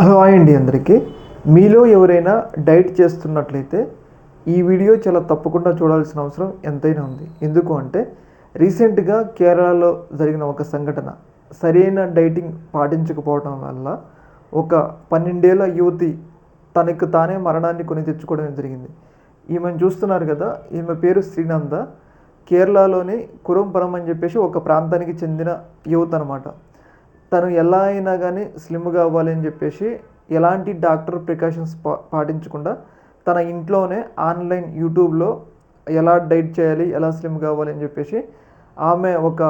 Hello hi అండి అందరికీ. మీలో ఎవరైనా డైట్ చేస్తున్నట్లయితే ఈ వీడియో చాలా తప్పకుండా చూడాల్సిన అవసరం ఎంతైనా ఉంది. ఎందుకు అంటే రీసెంట్గా కేరళలో జరిగిన ఒక సంఘటన. సరైన డైటింగ్ పాటించకపోవడం వల్ల ఒక పన్నెండేళ్ళ యువతి తనకు తానే మరణాన్ని కొని తెచ్చుకోవడం జరిగింది. ఈమెను చూస్తున్నారు కదా ఈమె పేరు శ్రీనంద. కేరళలోని కురంపురం అని చెప్పేసి ఒక ప్రాంతానికి చెందిన యువత అనమాట తను ఎలా అయినా కానీ స్లిమ్గా అవ్వాలి అని చెప్పేసి ఎలాంటి డాక్టర్ ప్రికాషన్స్ పా పాటించకుండా తన ఇంట్లోనే ఆన్లైన్ యూట్యూబ్లో ఎలా డైట్ చేయాలి ఎలా స్లిమ్ కావాలి అని చెప్పేసి ఆమె ఒక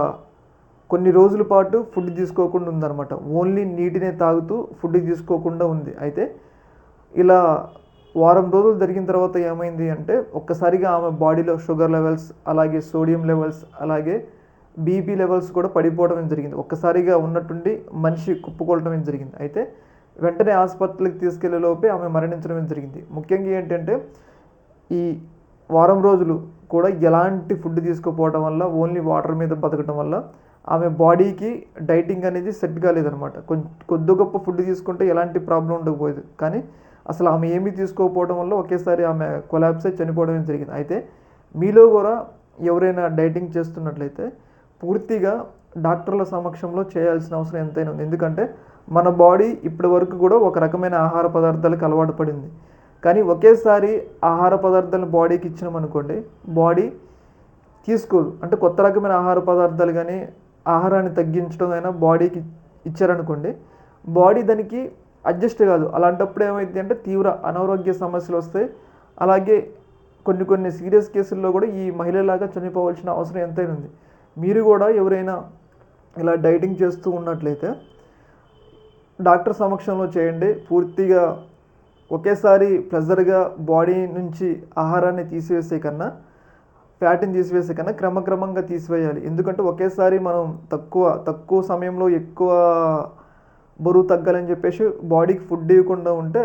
కొన్ని రోజుల పాటు ఫుడ్ తీసుకోకుండా ఉందన్నమాట. ఓన్లీ నీటినే తాగుతూ ఫుడ్ తీసుకోకుండా ఉంది. అయితే ఇలా వారం రోజులు జరిగిన తర్వాత ఏమైంది అంటే ఒక్కసారిగా ఆమె బాడీలో షుగర్ లెవెల్స్ అలాగే సోడియం లెవెల్స్ అలాగే బీపీ లెవెల్స్ కూడా పడిపోవడం జరిగింది. ఒక్కసారిగా ఉన్నట్టుండి మనిషి కుప్పుకోవడం జరిగింది. అయితే వెంటనే ఆసుపత్రికి తీసుకెళ్ళే లోపే ఆమె మరణించడం జరిగింది. ముఖ్యంగా ఏంటంటే ఈ వారం రోజులు కూడా ఎలాంటి ఫుడ్ తీసుకోపోవడం వల్ల ఓన్లీ వాటర్ మీద బతకడం వల్ల ఆమె బాడీకి డైటింగ్ అనేది సెట్ కాలేదనమాట కొంచెం కొద్ది గొప్ప ఫుడ్ తీసుకుంటే ఎలాంటి ప్రాబ్లం ఉండకపోయేది. కానీ అసలు ఆమె ఏమీ తీసుకోకపోవడం వల్ల ఒకేసారి ఆమె కొలాబ్స్ చనిపోవడం జరిగింది. అయితే మీలో కూడా ఎవరైనా డైటింగ్ చేస్తున్నట్లయితే పూర్తిగా డాక్టర్ల సమక్షంలో చేయాల్సిన అవసరం ఎంతైనా ఉంది. ఎందుకంటే మన బాడీ ఇప్పటి వరకు కూడా ఒక రకమైన ఆహార పదార్థాలకు అలవాటు పడింది. కానీ ఒకేసారి ఆహార పదార్థాలను బాడీకి ఇచ్చినాం అనుకోండి బాడీ తీసుకోదు. అంటే కొత్త రకమైన ఆహార పదార్థాలు కానీ ఆహారాన్ని తగ్గించడం అయినా బాడీకి ఇచ్చారనుకోండి బాడీ దానికి అడ్జస్ట్ కాదు. అలాంటప్పుడు ఏమైంది అంటే తీవ్ర అనారోగ్య సమస్యలు వస్తాయి. అలాగే కొన్ని కొన్ని సీరియస్ కేసుల్లో కూడా ఈ మహిళలాగా చనిపోవాల్సిన అవసరం ఎంతైనా ఉంది. మీరు కూడా ఎవరైనా ఇలా డైటింగ్ చేస్తూ ఉన్నట్లయితే డాక్టర్ సమక్షంలో చేయండి. పూర్తిగా ఒకేసారి ప్రెజర్గా బాడీ నుంచి ఆహారాన్ని తీసివేసే కన్నా ఫ్యాట్ని తీసివేసే కన్నా క్రమక్రమంగా తీసివేయాలి. ఎందుకంటే ఒకేసారి మనం తక్కువ తక్కువ సమయంలో ఎక్కువ బరువు తగ్గాలని చెప్పేసి బాడీకి ఫుడ్ ఇవ్వకుండా ఉంటే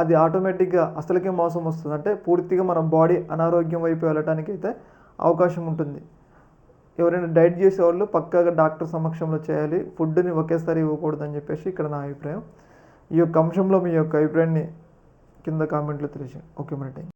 అది ఆటోమేటిక్గా అసలుకే మోసం వస్తుంది. అంటే పూర్తిగా మన బాడీ అనారోగ్యం వైపు వెళ్ళటానికి అయితే అవకాశం ఉంటుంది. ఎవరైనా డైట్ చేసేవాళ్ళు పక్కాగా డాక్టర్ సమక్షంలో చేయాలి. ఫుడ్ని ఒకేసారి ఇవ్వకూడదు అని చెప్పేసి ఇక్కడ నా అభిప్రాయం. ఈ యొక్క అంశంలో మీ యొక్క అభిప్రాయాన్ని కింద కామెంట్లో తెలియజేయండి. ఓకే మరి థ్యాంక్